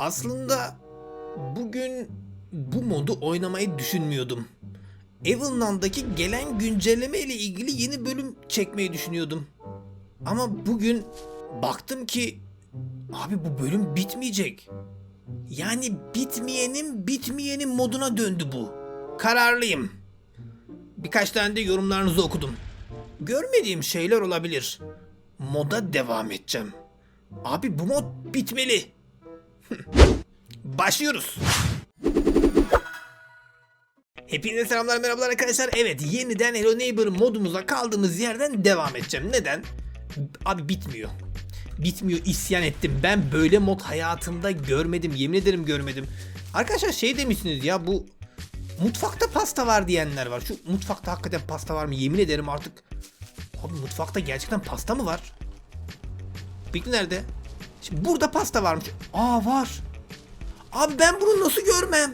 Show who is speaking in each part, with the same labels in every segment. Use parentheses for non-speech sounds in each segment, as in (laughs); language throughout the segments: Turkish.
Speaker 1: Aslında bugün bu modu oynamayı düşünmüyordum. Evelyn'daki gelen güncelleme ile ilgili yeni bölüm çekmeyi düşünüyordum. Ama bugün baktım ki abi bu bölüm bitmeyecek. Yani bitmeyenin bitmeyenin moduna döndü bu. Kararlıyım. Birkaç tane de yorumlarınızı okudum. Görmediğim şeyler olabilir. Moda devam edeceğim. Abi bu mod bitmeli. (laughs) Başlıyoruz. Hepinize selamlar merhabalar arkadaşlar. Evet yeniden Hello Neighbor modumuza kaldığımız yerden devam edeceğim. Neden? Abi bitmiyor. Bitmiyor isyan ettim. Ben böyle mod hayatımda görmedim. Yemin ederim görmedim. Arkadaşlar şey demişsiniz ya bu mutfakta pasta var diyenler var. Şu mutfakta hakikaten pasta var mı? Yemin ederim artık. Abi mutfakta gerçekten pasta mı var? Peki nerede? Şimdi burada pasta varmış. Aa var. Abi ben bunu nasıl görmem?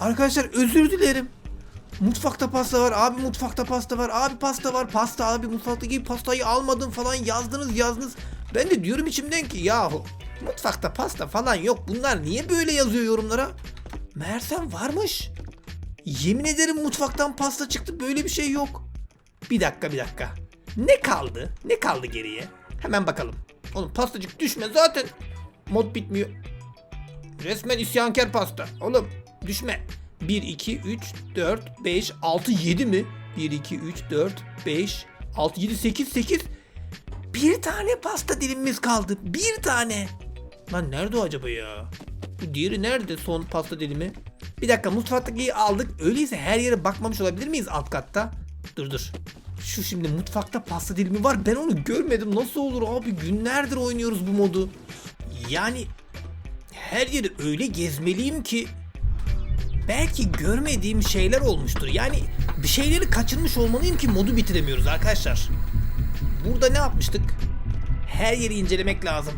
Speaker 1: Arkadaşlar özür dilerim. Mutfakta pasta var. Abi mutfakta pasta var. Abi pasta var. Pasta abi mutfaktaki pastayı almadım falan yazdınız yazdınız. Ben de diyorum içimden ki yahu mutfakta pasta falan yok. Bunlar niye böyle yazıyor yorumlara? Meğersem varmış. Yemin ederim mutfaktan pasta çıktı. Böyle bir şey yok. Bir dakika bir dakika. Ne kaldı? Ne kaldı geriye? Hemen bakalım. Oğlum pastacık düşme zaten. Mod bitmiyor. Resmen isyankar pasta. Oğlum düşme. 1, 2, 3, 4, 5, 6, 7 mi? 1, 2, 3, 4, 5, 6, 7, 8, 8. Bir tane pasta dilimimiz kaldı. Bir tane. Lan nerede o acaba ya? Bu diğeri nerede son pasta dilimi? Bir dakika mutfaktaki aldık. Öyleyse her yere bakmamış olabilir miyiz alt katta? Dur dur. Şu şimdi mutfakta pasta dilimi var. Ben onu görmedim. Nasıl olur abi? Günlerdir oynuyoruz bu modu. Yani her yeri öyle gezmeliyim ki belki görmediğim şeyler olmuştur. Yani bir şeyleri kaçırmış olmalıyım ki modu bitiremiyoruz arkadaşlar. Burada ne yapmıştık? Her yeri incelemek lazım.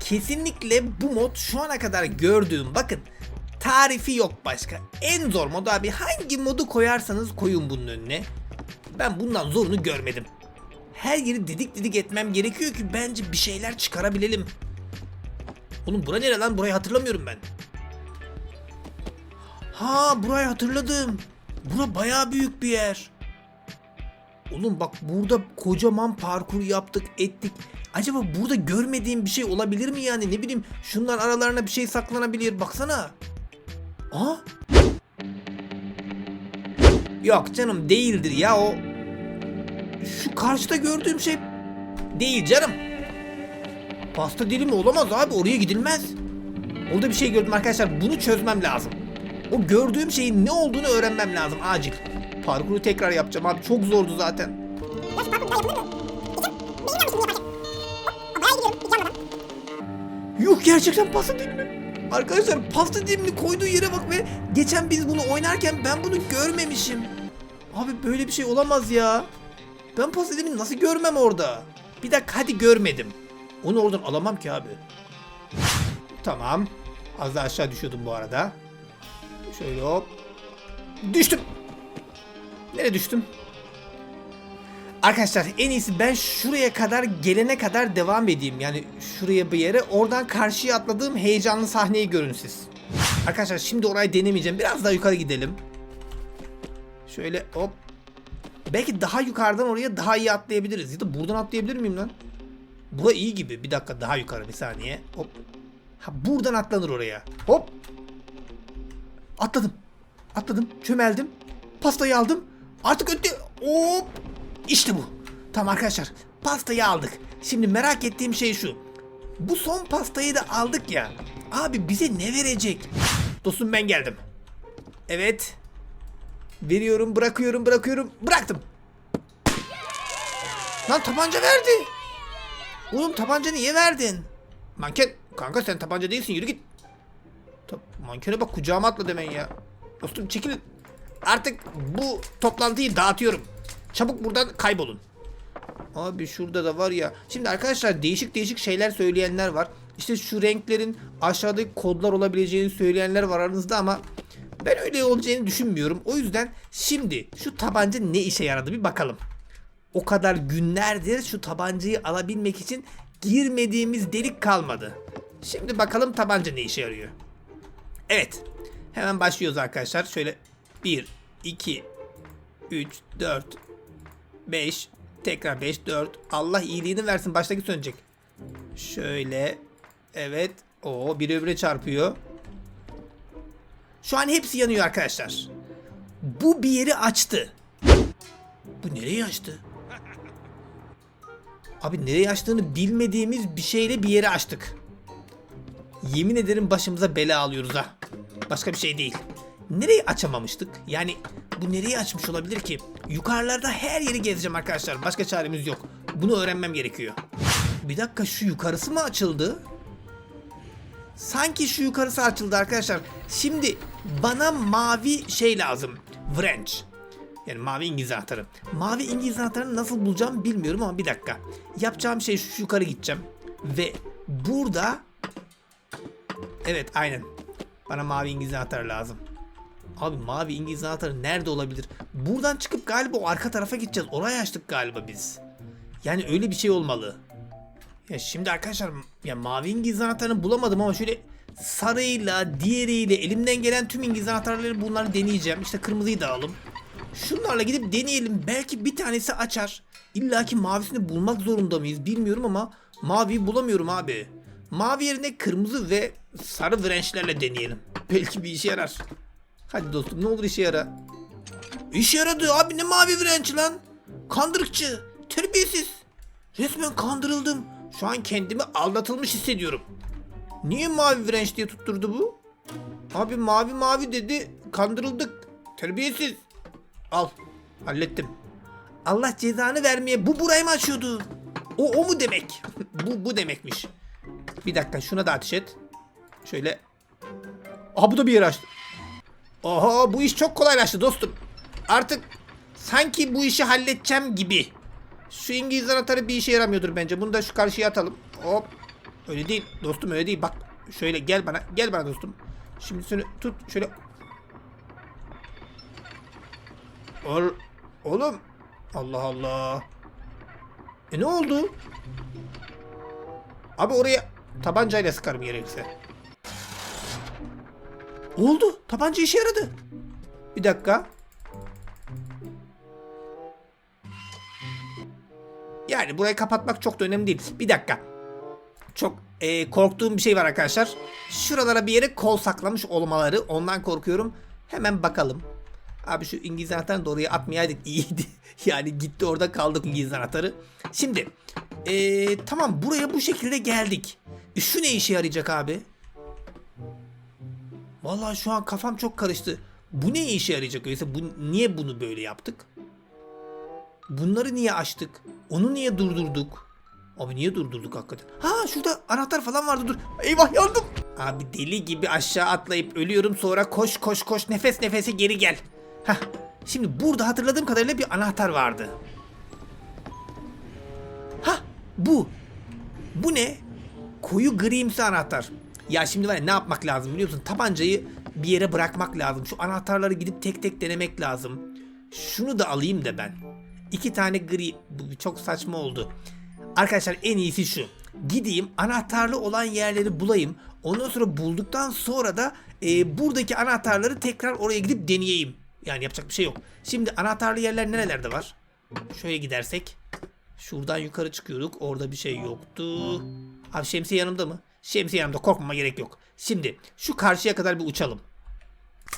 Speaker 1: Kesinlikle bu mod şu ana kadar gördüğüm bakın tarifi yok başka. En zor mod abi hangi modu koyarsanız koyun bunun önüne. Ben bundan zorunu görmedim. Her yeri didik didik etmem gerekiyor ki bence bir şeyler çıkarabilelim. Oğlum bura nere lan? Burayı hatırlamıyorum ben. Ha burayı hatırladım. Bura bayağı büyük bir yer. Oğlum bak burada kocaman parkur yaptık ettik. Acaba burada görmediğim bir şey olabilir mi yani? Ne bileyim şunların aralarına bir şey saklanabilir. Baksana. Aa. Yok canım değildir ya o. Şu karşıda gördüğüm şey değil canım. Pasta dilimi olamaz abi oraya gidilmez. Orada bir şey gördüm arkadaşlar bunu çözmem lazım. O gördüğüm şeyin ne olduğunu öğrenmem lazım acil. Parkuru tekrar yapacağım abi çok zordu zaten. Yok gerçekten pasta dilimi. Arkadaşlar pasta dilimini koyduğu yere bak ve geçen biz bunu oynarken ben bunu görmemişim. Abi böyle bir şey olamaz ya. Ben dilimini nasıl görmem orada? Bir dakika hadi görmedim. Onu oradan alamam ki abi. Tamam. Az daha aşağı düşüyordum bu arada. Şöyle hop. Düştüm. Nereye düştüm? Arkadaşlar en iyisi ben şuraya kadar gelene kadar devam edeyim. Yani şuraya bir yere. Oradan karşıya atladığım heyecanlı sahneyi görün siz. Arkadaşlar şimdi orayı denemeyeceğim. Biraz daha yukarı gidelim. Şöyle hop. Belki daha yukarıdan oraya daha iyi atlayabiliriz. Ya da buradan atlayabilir miyim lan? Bura iyi gibi. Bir dakika daha yukarı bir saniye. Hop. Ha buradan atlanır oraya. Hop. Atladım. Atladım. Çömeldim. Pastayı aldım. Artık öte... Hop. İşte bu. Tamam arkadaşlar. Pastayı aldık. Şimdi merak ettiğim şey şu. Bu son pastayı da aldık ya. Abi bize ne verecek? Dostum ben geldim. Evet. Veriyorum, bırakıyorum, bırakıyorum. Bıraktım. Lan tabanca verdi. Oğlum tabanca niye verdin? Manken. Kanka sen tabanca değilsin yürü git. Ta mankene bak kucağıma atla demen ya. Dostum çekil. Artık bu toplantıyı dağıtıyorum. Çabuk buradan kaybolun. Abi şurada da var ya. Şimdi arkadaşlar değişik değişik şeyler söyleyenler var. İşte şu renklerin aşağıdaki kodlar olabileceğini söyleyenler var aranızda ama ben öyle olacağını düşünmüyorum. O yüzden şimdi şu tabanca ne işe yaradı bir bakalım. O kadar günlerdir şu tabancayı alabilmek için girmediğimiz delik kalmadı. Şimdi bakalım tabanca ne işe yarıyor. Evet. Hemen başlıyoruz arkadaşlar. Şöyle 1, 2, 3, 4, 5, tekrar 5, 4. Allah iyiliğini versin. Baştaki sönecek. Şöyle. Evet. O biri öbürüne çarpıyor. Şu an hepsi yanıyor arkadaşlar. Bu bir yeri açtı. Bu nereyi açtı? Abi nereye açtığını bilmediğimiz bir şeyle bir yeri açtık. Yemin ederim başımıza bela alıyoruz ha. Başka bir şey değil. Nereyi açamamıştık? Yani bu nereyi açmış olabilir ki? Yukarılarda her yeri gezeceğim arkadaşlar. Başka çaremiz yok. Bunu öğrenmem gerekiyor. Bir dakika şu yukarısı mı açıldı? Sanki şu yukarısı açıldı arkadaşlar. Şimdi bana mavi şey lazım. Wrench. Yani mavi İngiliz anahtarı. Mavi İngiliz anahtarını nasıl bulacağım bilmiyorum ama bir dakika. Yapacağım şey şu yukarı gideceğim. Ve burada... Evet aynen. Bana mavi İngiliz anahtarı lazım. Abi mavi İngiliz anahtarı nerede olabilir? Buradan çıkıp galiba o arka tarafa gideceğiz. Orayı açtık galiba biz. Yani öyle bir şey olmalı. Ya şimdi arkadaşlar ya mavi İngiliz anahtarını bulamadım ama şöyle sarıyla diğeriyle elimden gelen tüm İngiliz anahtarları bunları deneyeceğim. İşte kırmızıyı da alalım. Şunlarla gidip deneyelim. Belki bir tanesi açar. İlla ki mavisini bulmak zorunda mıyız bilmiyorum ama maviyi bulamıyorum abi. Mavi yerine kırmızı ve sarı wrenchlerle deneyelim. Belki bir işe yarar. Hadi dostum ne olur işe yara. İşe yaradı abi ne mavi wrench lan. Kandırıkçı. Terbiyesiz. Resmen kandırıldım. Şu an kendimi aldatılmış hissediyorum. Niye mavi wrench diye tutturdu bu? Abi mavi mavi dedi. Kandırıldık. Terbiyesiz. Al. Hallettim. Allah cezanı vermeye bu burayı mı açıyordu? O o mu demek? (laughs) bu bu demekmiş. Bir dakika şuna da ateş et. Şöyle. Aha bu da bir yer açtı. Oha bu iş çok kolaylaştı dostum. Artık sanki bu işi halledeceğim gibi. Şu İngiliz anahtarı bir işe yaramıyordur bence. Bunu da şu karşıya atalım. Hop. Öyle değil dostum öyle değil. Bak şöyle gel bana. Gel bana dostum. Şimdi seni tut şöyle. Ol, oğlum. Allah Allah. E ne oldu? Abi oraya tabancayla sıkarım gerekirse. Oldu. Tabanca işe yaradı. Bir dakika. Yani burayı kapatmak çok da önemli değil. Bir dakika. Çok e, korktuğum bir şey var arkadaşlar. Şuralara bir yere kol saklamış olmaları. Ondan korkuyorum. Hemen bakalım. Abi şu İngiliz anahtarını da oraya atmayaydık iyiydi. (laughs) yani gitti orada kaldık İngiliz anahtarı. Şimdi e, tamam buraya bu şekilde geldik. E, şu ne işe yarayacak abi? Vallahi şu an kafam çok karıştı. Bu ne işe yarayacak öyleyse? Bu, niye bunu böyle yaptık? Bunları niye açtık? Onu niye durdurduk? Abi niye durdurduk hakikaten? Ha şurada anahtar falan vardı dur. Eyvah yandım. Abi deli gibi aşağı atlayıp ölüyorum sonra koş koş koş nefes nefese geri gel. Hah şimdi burada hatırladığım kadarıyla bir anahtar vardı. Ha bu. Bu ne? Koyu grimsi anahtar. Ya şimdi var ya ne yapmak lazım biliyor musun? Tabancayı bir yere bırakmak lazım. Şu anahtarları gidip tek tek denemek lazım. Şunu da alayım da ben. İki tane gri. Bu çok saçma oldu. Arkadaşlar en iyisi şu. Gideyim anahtarlı olan yerleri bulayım. Ondan sonra bulduktan sonra da e, buradaki anahtarları tekrar oraya gidip deneyeyim. Yani yapacak bir şey yok. Şimdi anahtarlı yerler nerelerde var? Şöyle gidersek. Şuradan yukarı çıkıyorduk. Orada bir şey yoktu. Abi şemsiye yanımda mı? Şemsiye yanımda korkmama gerek yok. Şimdi şu karşıya kadar bir uçalım.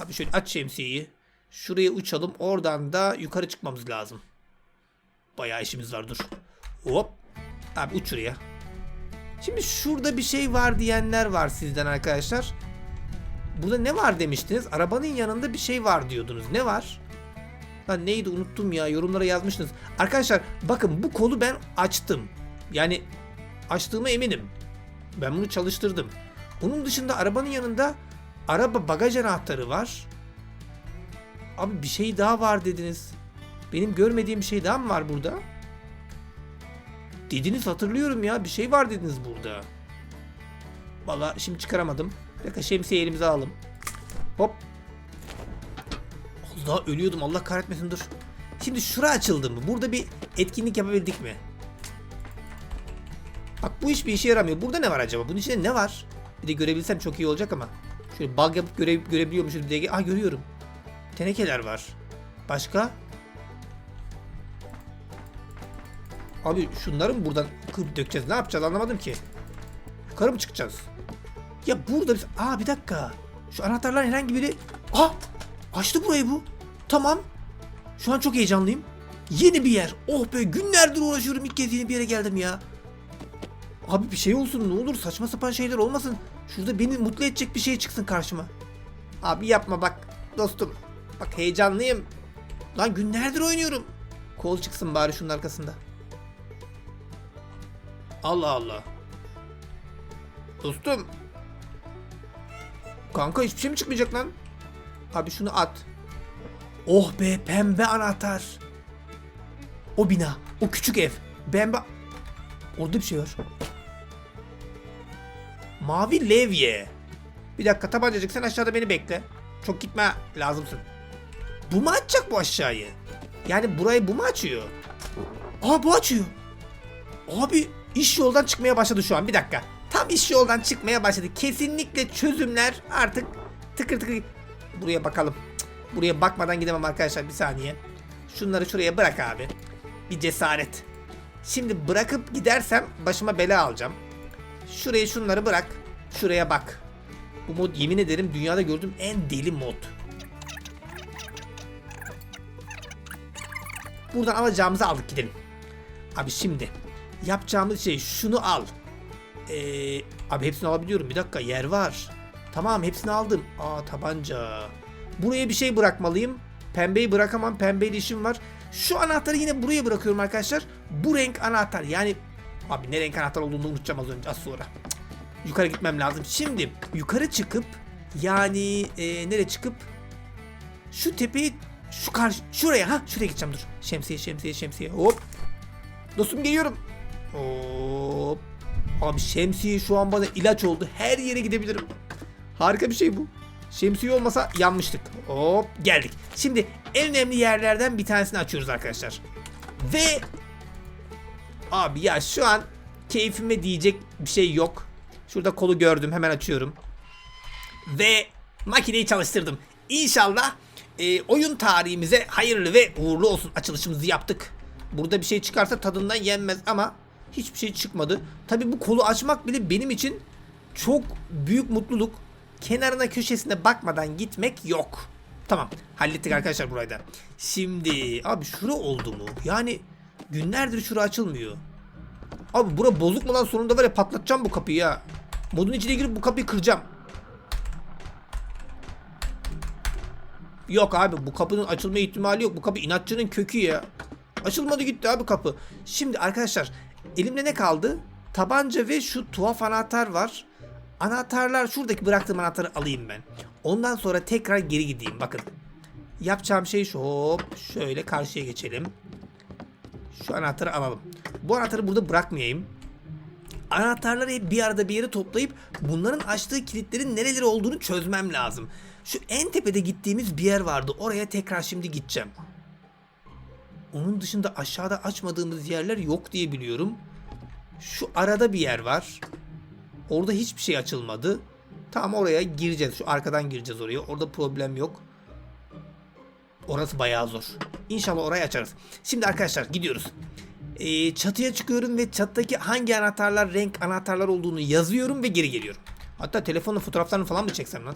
Speaker 1: Abi şöyle aç şemsiyeyi. Şuraya uçalım. Oradan da yukarı çıkmamız lazım. Bayağı işimiz var dur. Hop. Abi uç şuraya. Şimdi şurada bir şey var diyenler var sizden arkadaşlar. Burada ne var demiştiniz? Arabanın yanında bir şey var diyordunuz. Ne var? Lan neydi unuttum ya yorumlara yazmıştınız. Arkadaşlar bakın bu kolu ben açtım. Yani açtığıma eminim. Ben bunu çalıştırdım. Onun dışında arabanın yanında araba bagaj anahtarı var. Abi bir şey daha var dediniz. Benim görmediğim bir şey daha mı var burada? Dediniz hatırlıyorum ya bir şey var dediniz burada. Valla şimdi çıkaramadım. Bir dakika şemsiye elimize alalım. Hop. Allah ölüyordum Allah kahretmesin dur. Şimdi şura açıldı mı? Burada bir etkinlik yapabildik mi? Bak bu hiçbir işe yaramıyor. Burada ne var acaba? Bunun içinde ne var? Bir de görebilsem çok iyi olacak ama. Şöyle bug yapıp göre, görebiliyormuşuz bir de. Ah görüyorum. Tenekeler var. Başka? Abi şunları mı buradan kırıp dökeceğiz? Ne yapacağız anlamadım ki. Yukarı mı çıkacağız? Ya burada biz... Aa bir dakika. Şu anahtarlar herhangi biri... Ah! Açtı burayı bu. Tamam. Şu an çok heyecanlıyım. Yeni bir yer. Oh be günlerdir uğraşıyorum ilk kez yeni bir yere geldim ya. Abi bir şey olsun ne olur saçma sapan şeyler olmasın. Şurada beni mutlu edecek bir şey çıksın karşıma. Abi yapma bak dostum. Bak heyecanlıyım. Lan günlerdir oynuyorum. Kol çıksın bari şunun arkasında. Allah Allah. Dostum. Kanka hiçbir şey mi çıkmayacak lan? Abi şunu at. Oh be pembe anahtar. O bina, o küçük ev. Pembe... Orada bir şey var. Mavi levye. Bir dakika tabancacık sen aşağıda beni bekle. Çok gitme lazımsın. Bu mu açacak bu aşağıyı? Yani burayı bu mu açıyor? Aa bu açıyor. Abi iş yoldan çıkmaya başladı şu an. Bir dakika. Tam iş yoldan çıkmaya başladı. Kesinlikle çözümler artık tıkır tıkır. Buraya bakalım. Buraya bakmadan gidemem arkadaşlar bir saniye. Şunları şuraya bırak abi. Bir cesaret. Şimdi bırakıp gidersem başıma bela alacağım. Şuraya şunları bırak. Şuraya bak. Bu mod yemin ederim dünyada gördüğüm en deli mod. Buradan alacağımızı aldık gidelim. Abi şimdi yapacağımız şey şunu al. Ee, abi hepsini alabiliyorum. Bir dakika yer var. Tamam hepsini aldım. Aa tabanca. Buraya bir şey bırakmalıyım. Pembeyi bırakamam. Pembeyle işim var. Şu anahtarı yine buraya bırakıyorum arkadaşlar. Bu renk anahtar. Yani abi ne renk anahtar olduğunu unutacağım az önce az sonra. Yukarı gitmem lazım. Şimdi yukarı çıkıp yani e, nereye çıkıp şu tepeyi şu karşı şuraya ha şuraya gideceğim dur. Şemsiye şemsiye şemsiye hop. Dostum geliyorum. Hop. Abi şemsiye şu an bana ilaç oldu. Her yere gidebilirim. Harika bir şey bu. Şemsiye olmasa yanmıştık. Hop geldik. Şimdi en önemli yerlerden bir tanesini açıyoruz arkadaşlar. Ve abi ya şu an keyfime diyecek bir şey yok. Şurada kolu gördüm hemen açıyorum. Ve makineyi çalıştırdım. İnşallah e, oyun tarihimize hayırlı ve uğurlu olsun. Açılışımızı yaptık. Burada bir şey çıkarsa tadından yenmez ama hiçbir şey çıkmadı. Tabi bu kolu açmak bile benim için çok büyük mutluluk. Kenarına köşesine bakmadan gitmek yok. Tamam hallettik arkadaşlar burayı da. Şimdi abi şura oldu mu? Yani günlerdir şura açılmıyor. Abi bura bozuk mu lan sonunda var ya patlatacağım bu kapıyı ya. Modun içine girip bu kapıyı kıracağım. Yok abi bu kapının açılma ihtimali yok. Bu kapı inatçının kökü ya. Açılmadı gitti abi kapı. Şimdi arkadaşlar elimde ne kaldı? Tabanca ve şu tuhaf anahtar var. Anahtarlar şuradaki bıraktığım anahtarı alayım ben. Ondan sonra tekrar geri gideyim bakın. Yapacağım şey şu hop şöyle karşıya geçelim. Şu anahtarı alalım. Bu anahtarı burada bırakmayayım. Anahtarları hep bir arada bir yere toplayıp bunların açtığı kilitlerin nereleri olduğunu çözmem lazım. Şu en tepede gittiğimiz bir yer vardı. Oraya tekrar şimdi gideceğim. Onun dışında aşağıda açmadığımız yerler yok diye biliyorum. Şu arada bir yer var. Orada hiçbir şey açılmadı. Tamam oraya gireceğiz. Şu arkadan gireceğiz oraya. Orada problem yok. Orası bayağı zor. İnşallah orayı açarız. Şimdi arkadaşlar gidiyoruz. Ee, çatıya çıkıyorum ve çattaki hangi anahtarlar renk anahtarlar olduğunu yazıyorum ve geri geliyorum. Hatta telefonla fotoğraflarını falan mı çeksem lan?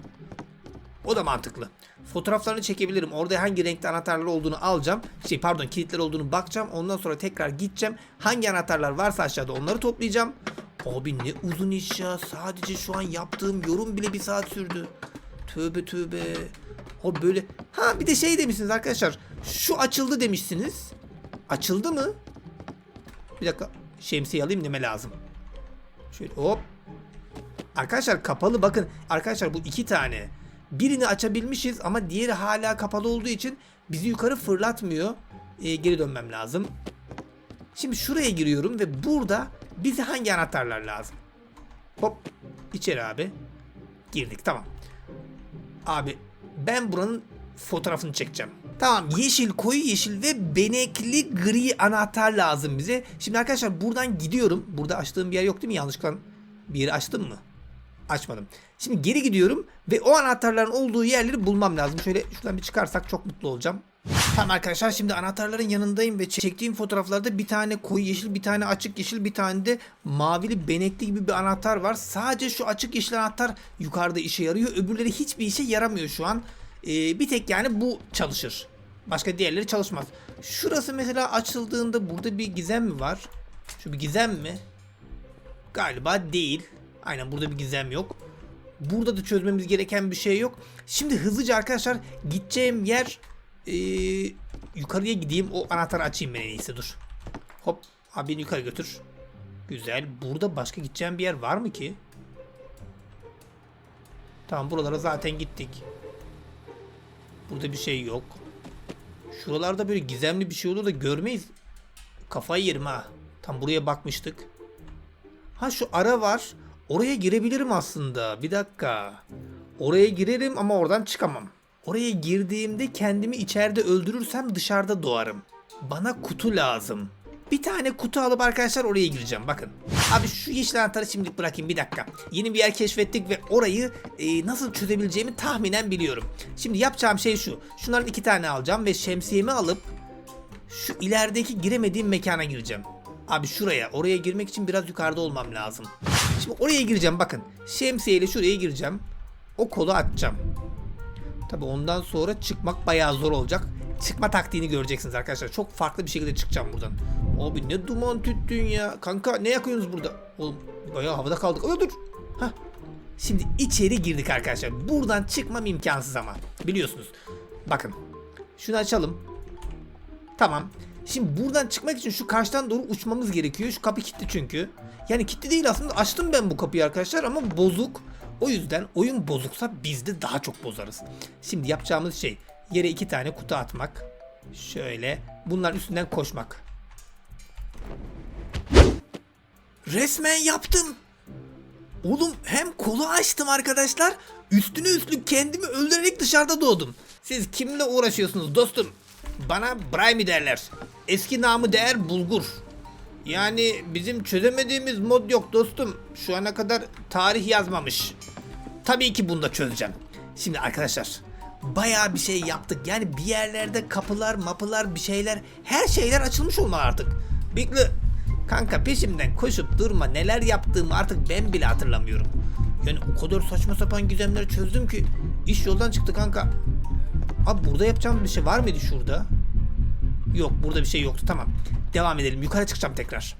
Speaker 1: O da mantıklı. Fotoğraflarını çekebilirim. Orada hangi renkte anahtarlar olduğunu alacağım. Şey pardon kilitler olduğunu bakacağım. Ondan sonra tekrar gideceğim. Hangi anahtarlar varsa aşağıda onları toplayacağım. Abi ne uzun iş ya. Sadece şu an yaptığım yorum bile bir saat sürdü. Tövbe tövbe. O böyle. Ha bir de şey demişsiniz arkadaşlar. Şu açıldı demişsiniz. Açıldı mı? Bir dakika. Şemsiye alayım neme lazım. Şöyle hop. Arkadaşlar kapalı bakın. Arkadaşlar bu iki tane. Birini açabilmişiz ama diğeri hala kapalı olduğu için bizi yukarı fırlatmıyor. Ee, geri dönmem lazım. Şimdi şuraya giriyorum ve burada bize hangi anahtarlar lazım? Hop içeri abi. Girdik tamam. Abi ben buranın fotoğrafını çekeceğim. Tamam yeşil, koyu yeşil ve benekli gri anahtar lazım bize. Şimdi arkadaşlar buradan gidiyorum. Burada açtığım bir yer yok değil mi? Yanlışlıkla bir yeri açtım mı? Açmadım. Şimdi geri gidiyorum ve o anahtarların olduğu yerleri bulmam lazım. Şöyle şuradan bir çıkarsak çok mutlu olacağım. Tamam arkadaşlar şimdi anahtarların yanındayım ve çektiğim fotoğraflarda bir tane koyu yeşil, bir tane açık yeşil, bir tane de mavili benekli gibi bir anahtar var. Sadece şu açık yeşil anahtar yukarıda işe yarıyor. Öbürleri hiçbir işe yaramıyor şu an. Ee, bir tek yani bu çalışır. Başka diğerleri çalışmaz. Şurası mesela açıldığında burada bir gizem mi var? Şu bir gizem mi? Galiba değil. Aynen burada bir gizem yok. Burada da çözmemiz gereken bir şey yok. Şimdi hızlıca arkadaşlar gideceğim yer eee, yukarıya gideyim. O anahtarı açayım ben en iyisi dur. Hop abi yukarı götür. Güzel. Burada başka gideceğim bir yer var mı ki? Tamam buralara zaten gittik. Burada bir şey yok. Şuralarda böyle gizemli bir şey olur da görmeyiz. Kafayı yerim ha. Tam buraya bakmıştık. Ha şu ara var. Oraya girebilirim aslında. Bir dakika. Oraya girerim ama oradan çıkamam. Oraya girdiğimde kendimi içeride öldürürsem dışarıda doğarım. Bana kutu lazım. Bir tane kutu alıp arkadaşlar oraya gireceğim. Bakın. Abi şu yeşil anahtarı şimdilik bırakayım bir dakika. Yeni bir yer keşfettik ve orayı e, nasıl çözebileceğimi tahminen biliyorum. Şimdi yapacağım şey şu. Şunların iki tane alacağım ve şemsiyemi alıp şu ilerideki giremediğim mekana gireceğim. Abi şuraya, oraya girmek için biraz yukarıda olmam lazım. Şimdi oraya gireceğim bakın. Şemsiyeyle şuraya gireceğim. O kolu açacağım. Tabi ondan sonra çıkmak bayağı zor olacak. Çıkma taktiğini göreceksiniz arkadaşlar. Çok farklı bir şekilde çıkacağım buradan. Abi ne duman tüttün ya. Kanka ne yakıyorsunuz burada? Oğlum bayağı havada kaldık. Aa, dur. Hah. Şimdi içeri girdik arkadaşlar. Buradan çıkmam imkansız ama. Biliyorsunuz. Bakın. Şunu açalım. Tamam. Şimdi buradan çıkmak için şu karşıdan doğru uçmamız gerekiyor. Şu kapı kilitli çünkü. Yani kilitli değil aslında. Açtım ben bu kapıyı arkadaşlar ama bozuk. O yüzden oyun bozuksa biz de daha çok bozarız. Şimdi yapacağımız şey yere iki tane kutu atmak. Şöyle bunların üstünden koşmak. Resmen yaptım. Oğlum hem kolu açtım arkadaşlar. Üstüne üstlük kendimi öldürerek dışarıda doğdum. Siz kimle uğraşıyorsunuz dostum? Bana Brahmi derler. Eski namı değer bulgur. Yani bizim çözemediğimiz mod yok dostum. Şu ana kadar tarih yazmamış. Tabii ki bunu da çözeceğim. Şimdi arkadaşlar bayağı bir şey yaptık. Yani bir yerlerde kapılar, mapılar, bir şeyler, her şeyler açılmış olmalı artık. Bigli, kanka peşimden koşup durma neler yaptığımı artık ben bile hatırlamıyorum. Yani o kadar saçma sapan gizemleri çözdüm ki iş yoldan çıktı kanka. Abi burada yapacağım bir şey var mıydı şurada? Yok burada bir şey yoktu tamam. Devam edelim yukarı çıkacağım tekrar.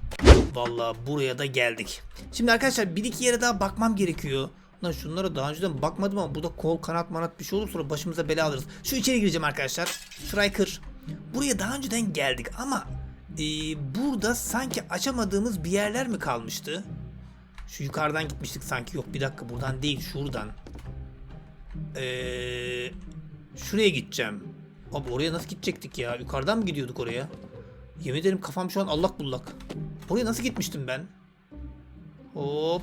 Speaker 1: Vallahi buraya da geldik. Şimdi arkadaşlar bir iki yere daha bakmam gerekiyor. Lan şunlara daha önceden bakmadım ama burada kol kanat manat bir şey olur sonra başımıza bela alırız. Şu içeri gireceğim arkadaşlar. Şurayı kır. Buraya daha önceden geldik ama e, burada sanki açamadığımız bir yerler mi kalmıştı? Şu yukarıdan gitmiştik sanki. Yok bir dakika buradan değil şuradan. Eee şuraya gideceğim. Abi oraya nasıl gidecektik ya? Yukarıdan mı gidiyorduk oraya? Yemin ederim kafam şu an allak bullak. Oraya nasıl gitmiştim ben? Hop.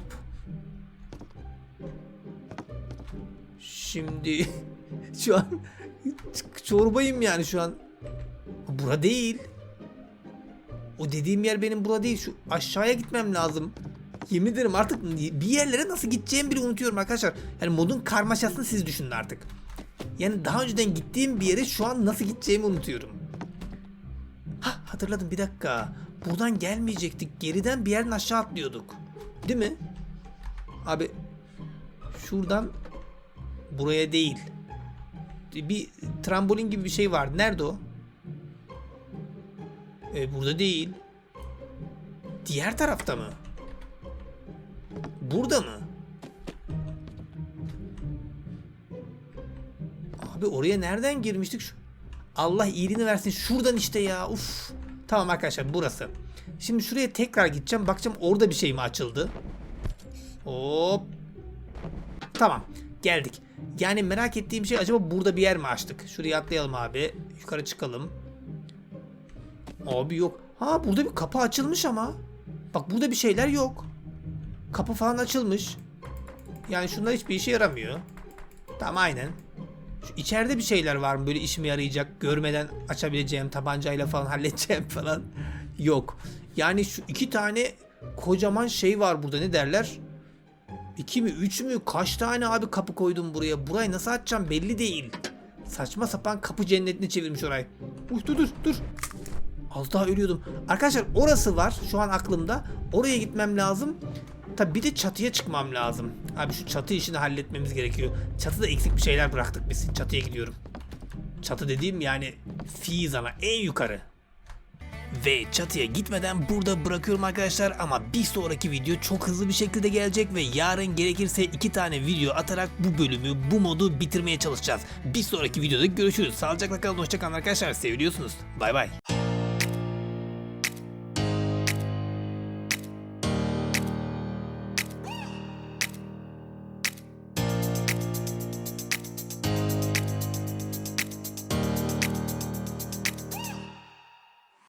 Speaker 1: Şimdi (laughs) şu an çorbayım yani şu an. Bura değil. O dediğim yer benim bura değil. Şu aşağıya gitmem lazım. Yemin ederim artık bir yerlere nasıl gideceğimi bile unutuyorum arkadaşlar. Yani modun karmaşasını siz düşünün artık. Yani daha önceden gittiğim bir yere şu an nasıl gideceğimi unutuyorum. Ha hatırladım bir dakika. Buradan gelmeyecektik. Geriden bir yerden aşağı atlıyorduk. Değil mi? Abi şuradan buraya değil. Bir trambolin gibi bir şey var. Nerede o? E, burada değil. Diğer tarafta mı? Burada mı? Abi oraya nereden girmiştik? Allah iyiliğini versin. Şuradan işte ya. Uf. Tamam arkadaşlar burası. Şimdi şuraya tekrar gideceğim. Bakacağım orada bir şey mi açıldı? Hop. Tamam. Geldik. Yani merak ettiğim şey acaba burada bir yer mi açtık? Şuraya atlayalım abi. Yukarı çıkalım. Abi yok. Ha burada bir kapı açılmış ama. Bak burada bir şeyler yok. Kapı falan açılmış. Yani şunlar hiçbir işe yaramıyor. Tamam aynen. Şu içeride bir şeyler var mı böyle işime yarayacak görmeden açabileceğim tabancayla falan (laughs) halledeceğim falan yok. Yani şu iki tane kocaman şey var burada ne derler? İki mi üç mü kaç tane abi kapı koydum buraya burayı nasıl açacağım belli değil. Saçma sapan kapı cennetine çevirmiş orayı. Uy, dur dur dur. Az daha ölüyordum. Arkadaşlar orası var şu an aklımda. Oraya gitmem lazım. Tabi bir de çatıya çıkmam lazım. Abi şu çatı işini halletmemiz gerekiyor. Çatıda eksik bir şeyler bıraktık biz. Çatıya gidiyorum. Çatı dediğim yani fiiz ama en yukarı. Ve çatıya gitmeden burada bırakıyorum arkadaşlar ama bir sonraki video çok hızlı bir şekilde gelecek ve yarın gerekirse iki tane video atarak bu bölümü, bu modu bitirmeye çalışacağız. Bir sonraki videoda görüşürüz. Sağlıcakla kalın, hoşçakalın arkadaşlar. Seviliyorsunuz. Bay bay.